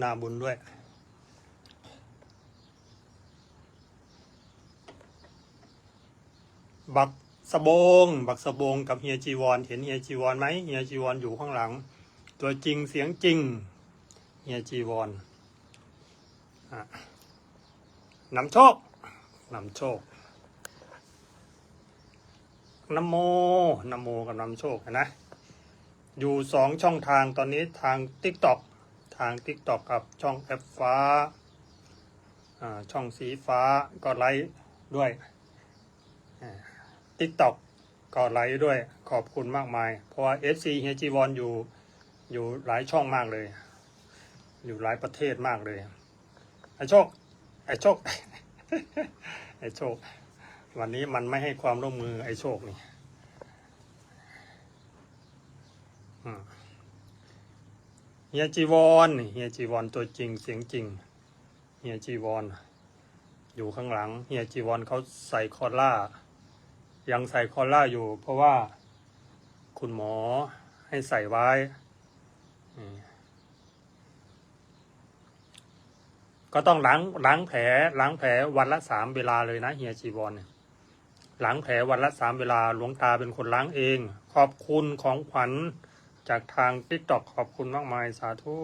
นาบุญด้วย บักสะบง บักสะบงกับเฮียจีวอนเห็นเฮียจีวอนไหมเฮียจีวอนอยู่ข้างหลัง ตัวจริงเสียงจริงเฮียจีวอนนำโชคนำโชคนโมนโมกับนำโชคนะ อยู่สองช่องทางตอนนี้ทาง t ิ k t o k ทาง t ิ k t o k กับช่องแอปฟ้า ช่องสีฟ้าก็ไลค์ด้วยทิกตอกก็ไลค์ด้วยขอบคุณมากมาย เพราะว่า FC เฮจีวอนอยู่อยู่หลายช่องมากเลย อยู่หลายประเทศมากเลย ไอโชค ไอโชค ไอโชค วันนี้มันไม่ให้ความร่วมมือไอโชคนี่ อืม เฮียจีวอนเฮียจีวอนตัวจริงเสียงจริงเฮียจีวอนอยู่ข้างหลังเฮียจีวอนเขาใส่คอล่า ยังใส่คอล่าอยู่ เพราะว่าคุณหมอให้ใส่ไว้ก็ต้องล้างล้างแผลล้างแผลวันละสามเวลาเลยนะเฮียจีวอนเนี่ยล้างแผลวันละสามเวลาหลวงตาเป็นคนล้างเอง ขอบคุณของขวัญ จากทาง t ิ k t o k ขอบคุณมากมายสาธุ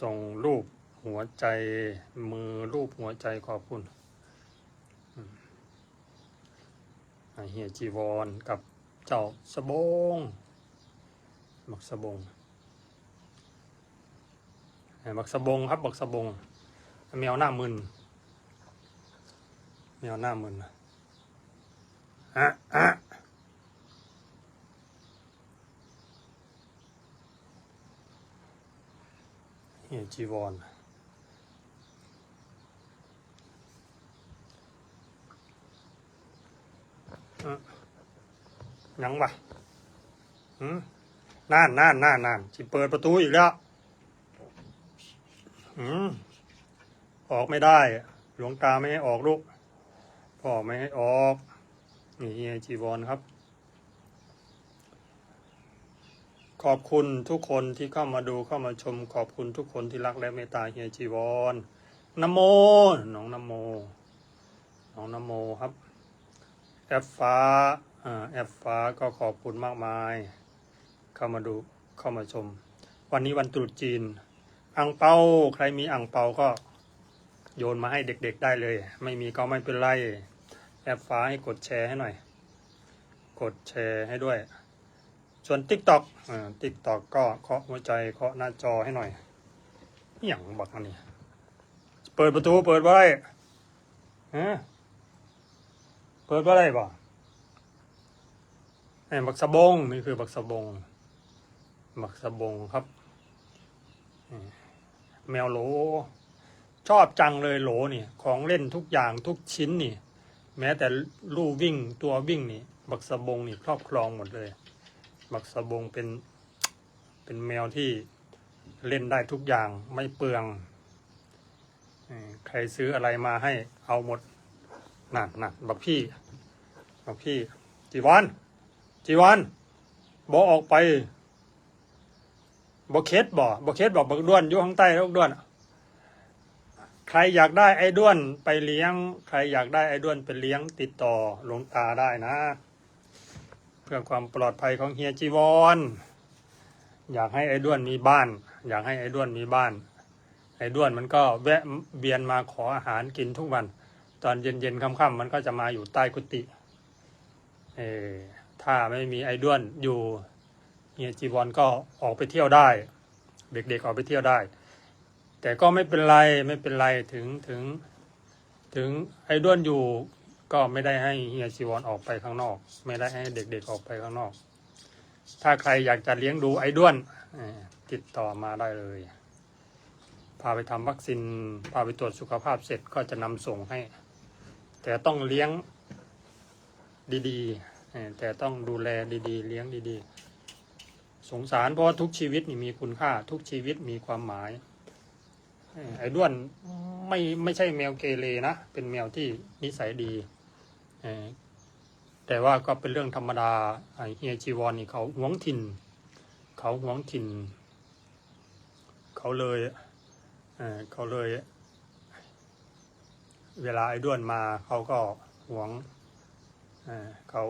ส่งรูปหัวใจมือรูปหัวใจขอบคุณเฮียจีวอนกับเจ้าสบงบักสบงอ่าบักสบงครับบักสบงแมวหน้ามึนแมวหน้ามึนอะอะ เฮียจีวอนยังวะหืมน่านน่านน่านน่านสิเปิดประตูอีกแล้วหืมออกไม่ได้ หลวงตาไม่ให้ออกลูกพ่อไม่ให้ออก นี่เฮียจีวอนครับ ขอบคุณทุกคนที่เข้ามาดูเข้ามาชม ขอบคุณทุกคนที่รักและเมตตาเฮียจีวอนนโมน้องนโมน้องนโมครับแอปฟ้าแอปฟ้าก็ขอบคุณมากมาย เข้ามาดูเข้ามาชม วันนี้วันตรุษจีนอังเปาใครมีอังเปาก็โยนมาให้เด็กๆได้เลย ไม่มีก็ไม่เป็นไร แอปฟ้าให้กดแชร์ให้หน่อย กดแชร์ให้ด้วย ส่วน TikTok อ่า TikTok ก็เคาะหัวใจเคาะหน้าจอให้หน่อยอย่างบักอันนี้ เปิดประตูเปิดไว้ฮะเปิดไว้ได้ป่ไอ้บักสะบงนี่คือบักสะบงบักสะบงครับ แมวโหล ชอบจังเลยโหลนี่ ของเล่นทุกอย่างทุกชิ้นนี่ แม้แต่ลู่วิ่งตัววิ่งนี่ บักสะบงนี่ครอบครองหมดเลย บักสะบงเป็น เป็นแมวที่เล่นได้ทุกอย่างไม่เปลือง ใครซื้ออะไรมาให้เอาหมดนั่นนั่นบักพี่บักพี่ จีวันจีวันบอออกไปบอเคสบอบอเคสบอกบักด้วนอยู่ข้างใต้แล้วบักด้วน ใครอยากได้ไอ้ด้วนไปเลี้ยง ใครอยากได้ไอ้ด้วนไปเลี้ยงติดต่อหลวงตาได้นะ พื่อความปลอดภัยของเฮียจีวอนอยากให้ไอ้ด้วนมีบ้าน อยากให้ไอ้ด้วนมีบ้าน ไอ้ด้วนมันก็แวะเวียนมาขออาหารกินทุกวัน ตอนเย็นๆค่ำๆมันก็จะมาอยู่ใต้กุฏิเออถ้าไม่มีไอ้ด้วนอยู่เฮียจีวอนก็ออกไปเที่ยวได้ เด็กๆออกไปเที่ยวได้ แต่ก็ไม่เป็นไรไม่เป็นไรถึงถึง ถึงไอ้ด้วนอยู่ ก็ไม่ได้ให้เฮียชีวอนออกไปข้างนอก ไม่ได้ให้เด็กๆออกไปข้างนอก ถ้าใครอยากจะเลี้ยงดูไอ้ด้วนติดต่อมาได้เลย พาไปทำวัคซีนพาไปตรวจสุขภาพเสร็จก็จะนำส่งให้ แต่ต้องเลี้ยงดีๆแต่ต้องดูแลดีๆ เลี้ยงดีๆ สงสารเพราะทุกชีวิตนี่มีคุณค่า ทุกชีวิตมีความหมายไอ้ด้วนไม่ไม่ใช่แมวเกเรนะ เป็นแมวที่นิสัยดี แต่ว่าก็เป็นเรื่องธรรมดาไอ้เฮียจีวอนนี่เขาหวงถิ่น เขาหวงถิ่น เขาเลยเเขาเลย เวลาไอ้ด้วนมาเขาก็หวงเเขา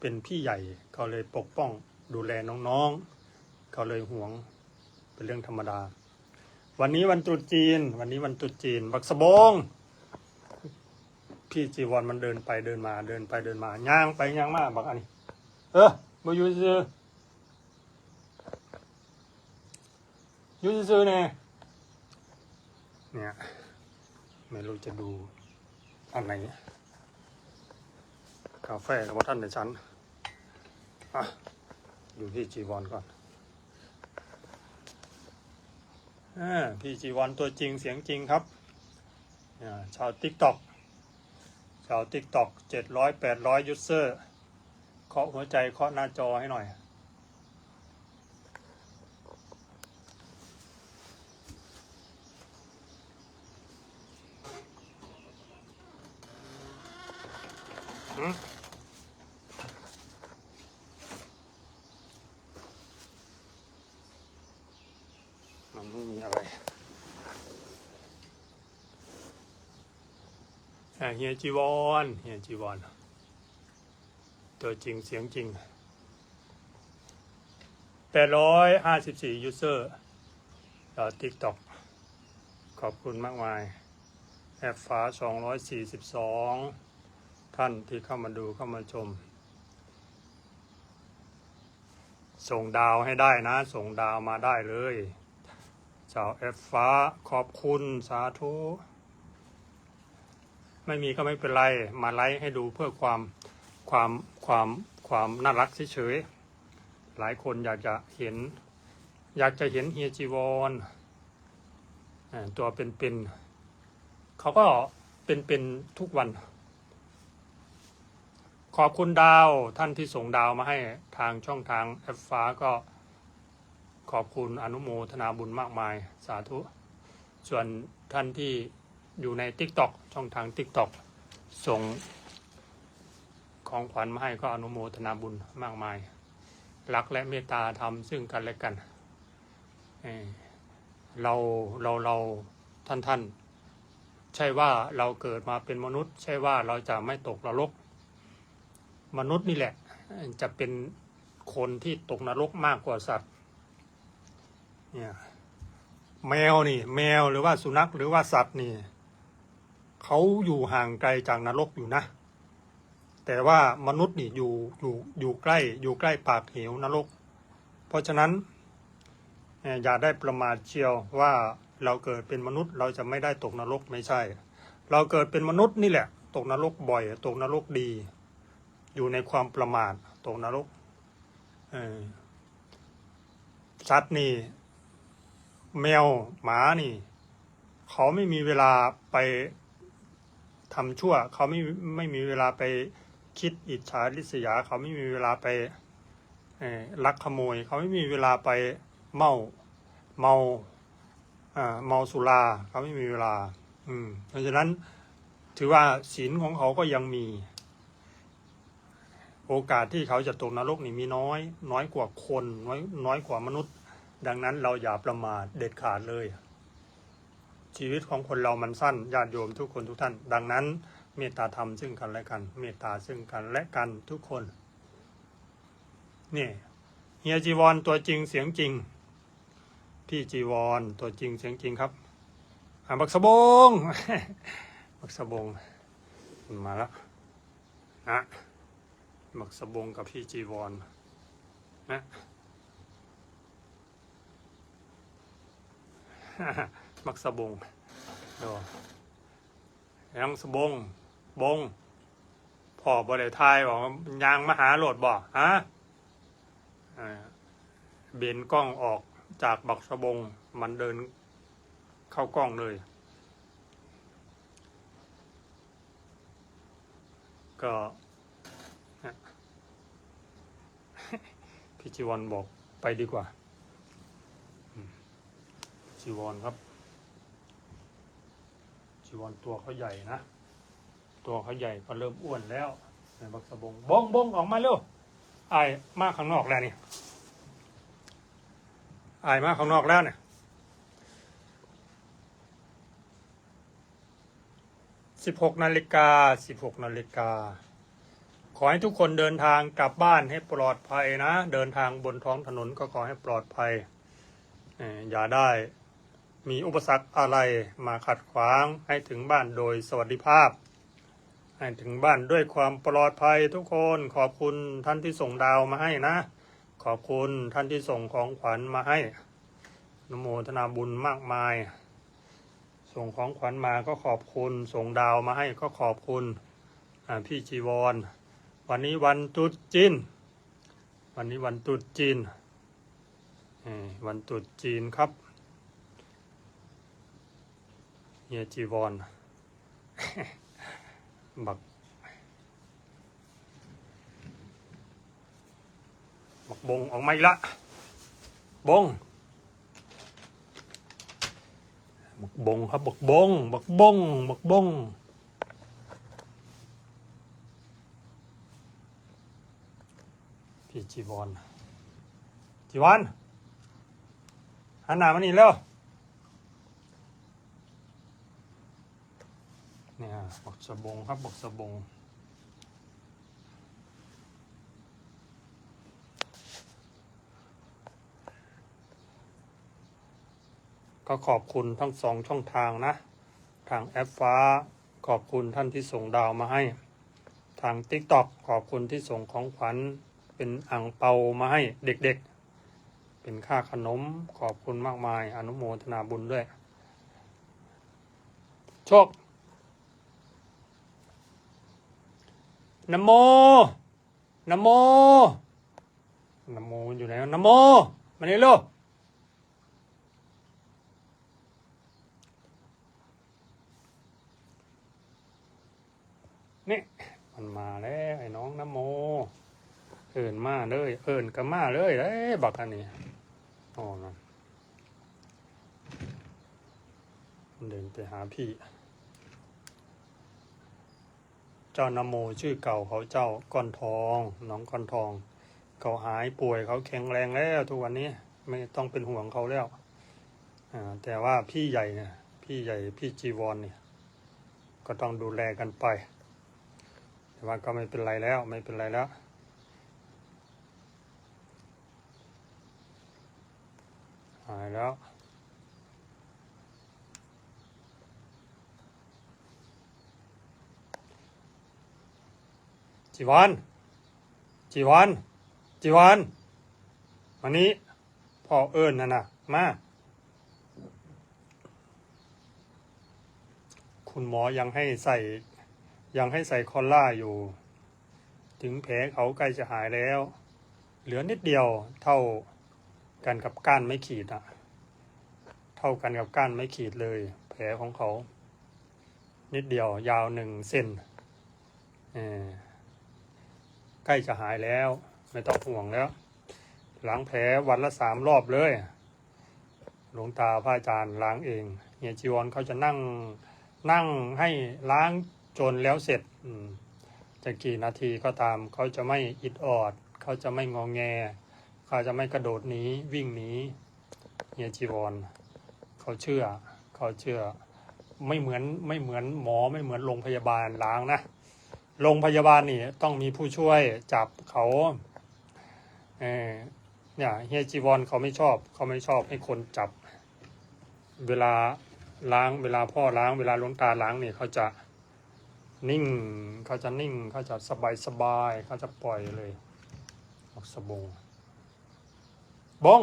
เป็นพี่ใหญ่ เขาเลยปกป้องดูแลน้องๆ เขาเลยหวงเป็นเรื่องธรรมดา วันนี้วันตรุษจีน วันนี้วันตรุษจีน บักสบง พี่จีวรมันเดินไปเดินมาเดินไปเดินมาย่างไปย่างมาบักอันนี้ เออมาอยู่ซื่ออยู่ซื่อเนี่ยเนี่ยไม่รู้จะดูอันไหนกาแฟกับท่านในชั้นอะดูพี่จีวรก่อนอาพี่จีวรตัวจริงเสียงจริงครับอ่ชาวติ๊กต็อก ชาวติ๊กต็อกเจ็ดร้อยแปดร้อยยูเซอร์เคาะหัวใจเคาะหน้าจอให้หน่อย อืมมันไม่มีอะไรอะ เฮียจีวอนเฮียจีวอนตัวจริงเสียงจริงแปดร้อยห้าสิบสี่ยูเซอร์ต่อติ๊กต็อกขอบคุณมากมายแอปฟ้าสองร้อยสี่สิบสองท่านที่เข้ามาดูเข้ามาชม ส่งดาวให้ได้นะ ส่งดาวมาได้เลย เจ้าแอฟฟ้าขอบคุณสาธุ ไม่มีก็ไม่เป็นไร มาไลฟ์ให้ดูเพื่อความความความความน่ารักเฉยๆหลายคนอยากจะเห็น อยากจะเห็นเฮียจีวอนตัวเป็นๆเขาก็เป็นๆทุกวัน ขอบคุณดาวท่านที่ส่งดาวมาให้ทางช่องทางแอปฟ้าก็ขอบคุณอนุโมทนาบุญมากมาย สาธุ ส่วนท่านที่ อยู่ใน t ิ k t o k ช่องทาง t ิ k t o k ส่งของขวัญมาให้ก็อนุโมทนาบุญมากมาย รักและเมตตาทำซึ่งกันและกันเอ่อเราเราเราท่านท่านใช่ว่าเราเกิดมาเป็นมนุษย์ ใช่ว่าเราจะไม่ตกนรก มนุษย์นี่แหละ จะเป็นคนที่ตกนรกมากกว่าสัตว์เนี่ยแมวนี่ แมวหรือว่าสุนัขหรือว่าสัตว์นี่ เขาอยู่ห่างไกลจากนรกอยู่นะ แต่ว่ามนุษย์นี่อยู่อยู่อยู่ใกล้อยู่ใกล้ปากเหวนรก เพราะฉะนั้นอย่าได้ประมาทเชียวว่าเราเกิดเป็นมนุษย์เราจะไม่ได้ตกนรกไม่ใช่ เราเกิดเป็นมนุษย์นี่แหละ ตกนรกบ่อย ตกนรกดี อยู่ในความประมาทตกนรกสัตว์นี่ แมวหมานี่ เขาไม่มีเวลาไป ทำชั่ว เขาไม่ไม่มีเวลาไปคิดอิจฉาริษยา เขาไม่มีเวลาไปลักขโมย เขาไม่มีเวลาไปเมาเมาอ่าเมาสุราเขาไม่มีเวลา อืมเพราะฉะนั้นถือว่าศีลของเขาก็ยังมี โอกาสที่เขาจะตกนรกนี่มีน้อย น้อยกว่าคน น้อยน้อยกว่ามนุษย์ ดังนั้นเราอย่าประมาทเด็ดขาดเลย ชีวิตของคนเรามันสั้นญาติโยมทุกคนทุกท่าน ดังนั้น เมตตาธรรมซึ่งกันและกัน เมตตาซึ่งกันและกันทุกคนนี่เฮียจีวรตัวจริงเสียงจริง พี่จีวรตัวจริงเสียงจริงครับอะบักสบงบักสบงมาแล้วนะบักสบงกับพี่จีวรนะ มักสะบงโดยังสะบง บงพ่อบริทายบอกยางมหาโหลดบ่ฮะเบนกล้องออกจากบักสะบง มันเดินเข้ากล้องเลย ก็พี่จีวันบอกไปดีกว่าจีวรครับ จีวรตัวเขาใหญ่นะ ตัวเขาใหญ่ก็เริ่มอ้วนแล้วในบักสะบงบงบงออกมาเร็วไอ้มากข้างนอกแล้วนี่ไอ้มากข้างนอกแล้วเนี่ยสิบหกนาฬิกาสิบหกนาฬิกาขอให้ทุกคนเดินทางกลับบ้านให้ปลอดภัยนะ เดินทางบนท้องถนนก็ขอให้ปลอดภัยอย่าได้ มีอุปสรรคอะไรมาขัดขวางให้ถึงบ้านโดยสวัสดิภาพ ให้ถึงบ้านด้วยความปลอดภัยทุกคนขอบคุณท่านที่ส่งดาวมาให้นะ ขอบคุณท่านที่ส่งของขวัญมาให้นโมทนาบุญมากมาย ส่งของขวัญมาก็ขอบคุณ ส่งดาวมาให้ก็ขอบคุณพี่จีวร วันนี้วันตรุษจีนวันนี้วันตรุษจีนวันตรุษจีนครับ เฮียจีวรบักบักบงออกมาอีกละบงบักบงครับบักบงบักบงบักบงพี่จีวรจีวรหันหน้ามานี่เร็วเนี่ย บักสะบงครับบักสะบงก็ขอบคุณทั้งสองช่องทางนะ ทางแอปฟ้าขอบคุณท่านที่ส่งดาวมาให้ ทาง t ิ k t o k ขอบคุณที่ส่งของขวัญเป็นอ่างเปามาให้เด็กๆ เป็นค่าขนมขอบคุณมากมาย อนุโมทนาบุญด้วย โชค นโมนโมนโมอยู่ไหนนโมมานี่ลูกนี่มันมาแล้วไอ้น้องนโม เอินมาเลย เอินก็มาเลยเอ้ยบักอันนี้โอ้นั่นเดินไปหาพี่ เจ้านโมชื่อเก่าเขาเจ้าก้อนทองน้องก้อนทอง เขาหายป่วยเขาแข็งแรงแล้วทุกวันนี้ไม่ต้องเป็นห่วงเขาแล้วอแต่ว่าพี่ใหญ่เนี่ยพี่ใหญ่พี่จีวรเนี่ย ก็ต้องดูแลกันไป แต่ว่าก็ไม่เป็นไรแล้วไม่เป็นไรแล้วหายแล้ว จีวันจีวันจีวันมานี้พ่อเอิญน่ะนะมาคุณหมอยังให้ใส่ยังให้ใส่คอลล่าอยู่ ถึงแผลเขาใกล้จะหายแล้ว เหลือนิดเดียวเท่ากันกับก้านไม้ขีดอะเท่ากันกับก้านไม้ขีดเลย แผลของเขา นิดเดียวยาวหนึ่งเซนเออ ใกล้จะหายแล้ว ไม่ต้องห่วงแล้ว ล้างแผลวันละสามรอบเลย หลวงตาพระอาจารย์ล้างเองเฮียจีวรเขาจะนั่งนั่งให้ล้างจนแล้วเสร็จจะกี่นาทีก็ตาม เขาจะไม่อิดออด เขาจะไม่งองแง เขาจะไม่กระโดดหนีวิ่งหนีเฮียจีวรเขาเชื่อ เขาเชื่อ ไม่เหมือนไม่เหมือนหมอไม่เหมือนโรงพยาบาลล้างนะ โรงพยาบาลนี่ต้องมีผู้ช่วยจับเขาเออเนี่ยเฮียจีวรเขาไม่ชอบ เขาไม่ชอบให้คนจับ เวลาล้างเวลาพ่อล้างเวลาหลวงตาล้างเนี่ยเขาจะนิ่งเขาจะนิ่งเขาจะสบายสบายเขาจะปล่อยเลยออกสบงบง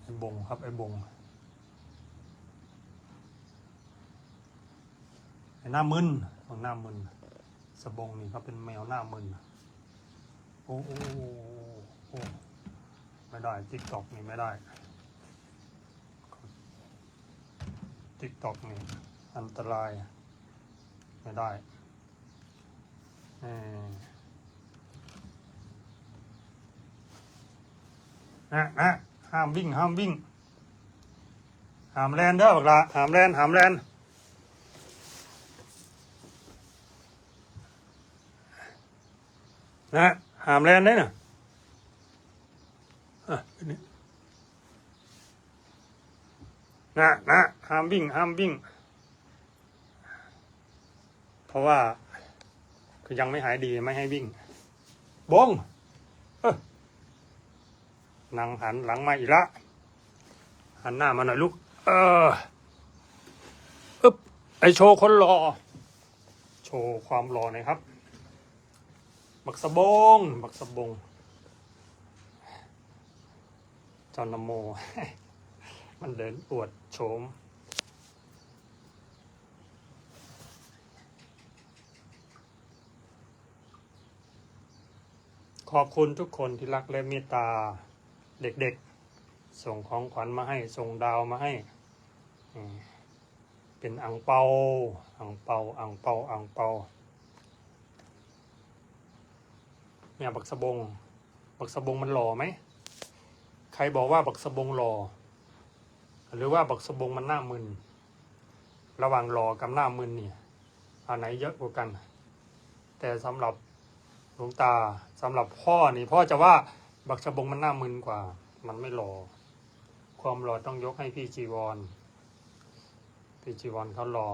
ไอ้บงครับไอ้บงไอ้ หน้ามึนของหน้ามึนสบงนี่เขาเป็นแมวหน้ามึนโอ้โอ้โอ้ไม่ได้ทิกตอกนี่ไม่ได้ทิกตอกนี่อันตราย ไม่ได้เออนะนะห้ามวิ่งห้ามวิ่งห้ามแลนเด้อบักละห้ามแลนห้ามแลน นะห้ามแลนได้น่ะอะอันนี้นะนะห้ามวิ่งห้ามวิ่ง เพราะว่า คือยังไม่หายดีไม่ให้วิ่ง บงเอ้อนั่งหันหลังมาอีกละ หันหน้ามาหน่อยลูก เอออึ๊บไอโชว์คนรอ โชว์ความรอหน่อยครับ บักสะบง บักสะบง จอนโม มันเดินอวดโฉมขอบคุณทุกคนที่รักและเมตตาเด็กๆ ส่งของขวัญมาให้ ส่งดาวมาให้ เป็นอังเปา อังเปา อังเปา อังเปา เนี่ยบักสะบง บักสะบงมันหล่อไหม ใครบอกว่าบักสะบงหล่อ หรือว่าบักสะบงมันหน้ามึน ระหว่างหล่อกับหน้ามึนเนี่ยอันไหนเยอะกว่ากัน แต่สำหรับหลวงตาสำหรับพ่อนี่พ่อจะว่าบักสะบงมันหน้ามึนกว่า มันไม่หล่อ ความหล่อต้องยกให้พี่จีวร พี่จีวรเขาหล่อ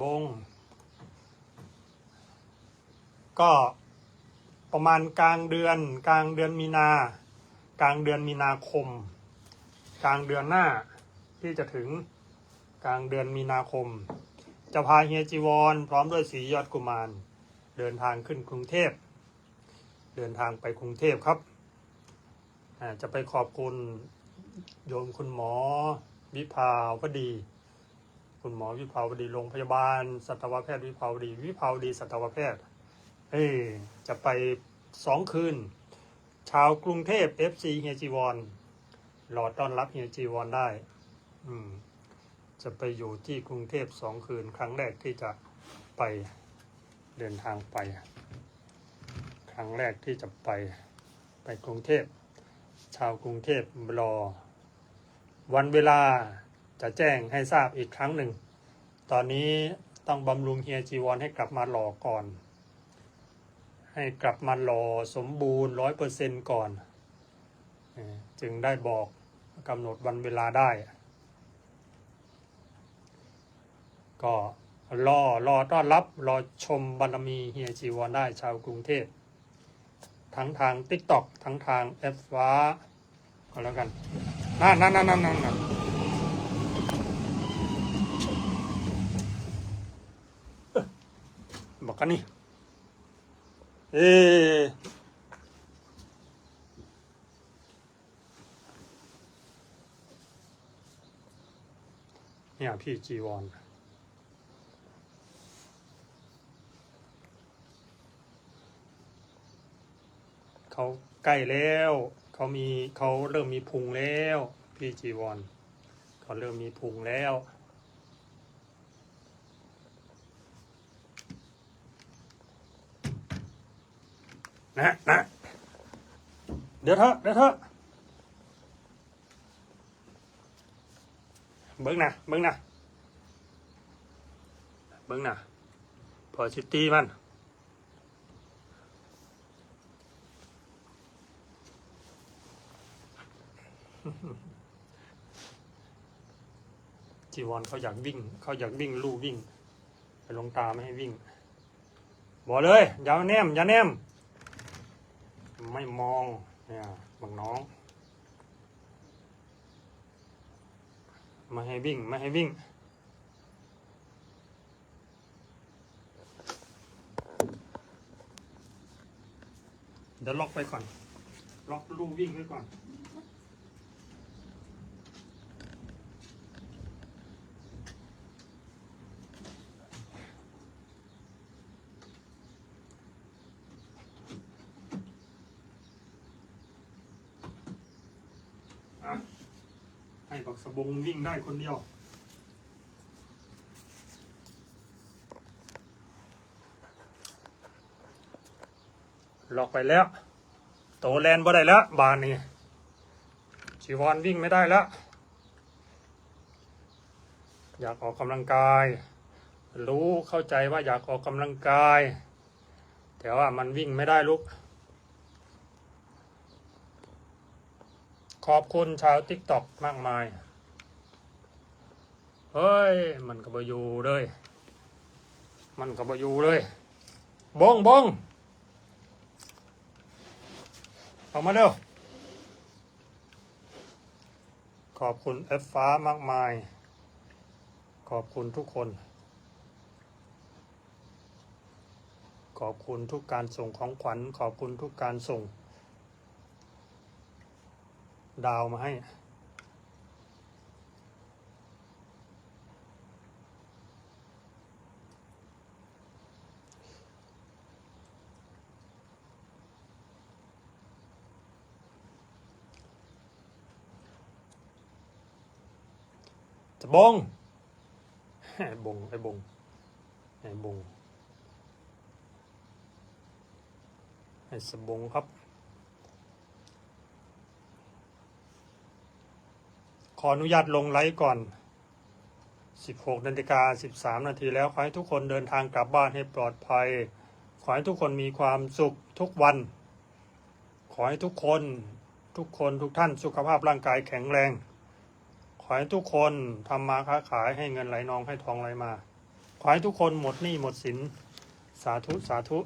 บง ก็ประมาณกลางเดือน กลางเดือนมีนา กลางเดือนมีนาคม กลางเดือนหน้าที่จะถึงกลางเดือนมีนาคม จะพาเฮียจีวร พร้อมด้วยสียอดกุมาร เดินทางขึ้นกรุงเทพ เดินทางไปกรุงเทพครับ จะไปขอบคุณโยมคุณหมอวิภาวดี คุณหมอวิภาวดีโรงพยาบาล สัตวแพทย์วิภาวดี วิภาวดีสัตวแพทย์ เอ้ยจะไปสองคืน ชาวกรุงเทพ FC เฮียจีวอนรอต้อนรับเฮียจีวอนได้ อืม จะไปอยู่ที่กรุงเทพสองคืน ครั้งแรกที่จะไปเดินทางไป ครั้งแรกที่จะไปไปกรุงเทพ ชาวกรุงเทพรอ วันเวลาจะแจ้งให้ทราบอีกครั้งหนึ่ง ตอนนี้ต้องบำรุงเฮียจีวอนให้กลับมาหล่อก่อน ให้กลับมาหล่อสมบูรณ์ร้อยเปอร์เซนก่อนจึงได้บอกกำหนดวันเวลาได้ ก็รอรอต้อนรับรอชมบารมีเฮียจีวอนได้ชาวกรุงเทพ ทั้งทาง t ิ k t o k ทั้งทางแอปฟ้า ก็แล้วกันนั่นนั่นนั่นนั่นนั่นบอกกันนี่ เอเนี่ยพี่จีวอนเขาใกล้แล้ว เขามีเขาเริ่มมีพุงแล้ว พี่จีวอนเขาเริ่มมีพุงแล้ว นะนะเดี๋ยวเถอะเดี๋ยวเถอะเบิ้งนะเบิ้งนะเบิ้งนะพอชิตี้มันจีวอนเขาอยากวิ่ง เขาอยากวิ่งลู่วิ่งไปลงตาไม่ให้วิ่ง บอกเลยอย่าแนมอย่าแนม ไม่มองเนี่ยบังน้อง ไม่ให้วิ่ง ไม่ให้วิ่ง เดี๋ยวล็อกไปก่อน ล็อกลูวิ่งไว้ก่อน อะให้บักสะบงวิ่งได้คนเดียว ล็อกไปแล้ว โตแลนบ่ได้แล้ว บานนี้ชีวอนวิ่งไม่ได้แล้ว อยากออกกำลังกาย รู้เข้าใจว่าอยากออกกำลังกาย แต่ว่ามันวิ่งไม่ได้ลูก ขอบคุณชาวติ๊กต็อกมากมาย เฮ้ย มันก็บอยู่เลย มันก็บอยู่เลย บงบงออกมาเร็ว ขอบคุณเอฟฟ้ามากมาย ขอบคุณทุกคน ขอบคุณทุกการส่งของขวัญ ขอบคุณทุกการส่ง ดาวมาให้ จะบงไอ้บงไอ้บงไอ้บงไอ้สบงครับ ออนุญาตลงไลฟ์ก่อน 16นาฬิกา13 นาทีแล้ว ขอให้ทุกคนเดินทางกลับบ้านให้ปลอดภัย ขอให้ทุกคนมีความสุขทุกวัน ขอให้ทุกคนทุกคนทุกท่านสุขภาพร่างกายแข็งแรง ขอให้ทุกคนทำมาค้าขายให้เงินไหลนองให้ทองไหลมา ขอให้ทุกคนหมดหนี้หมดสิน สาธุสาธุ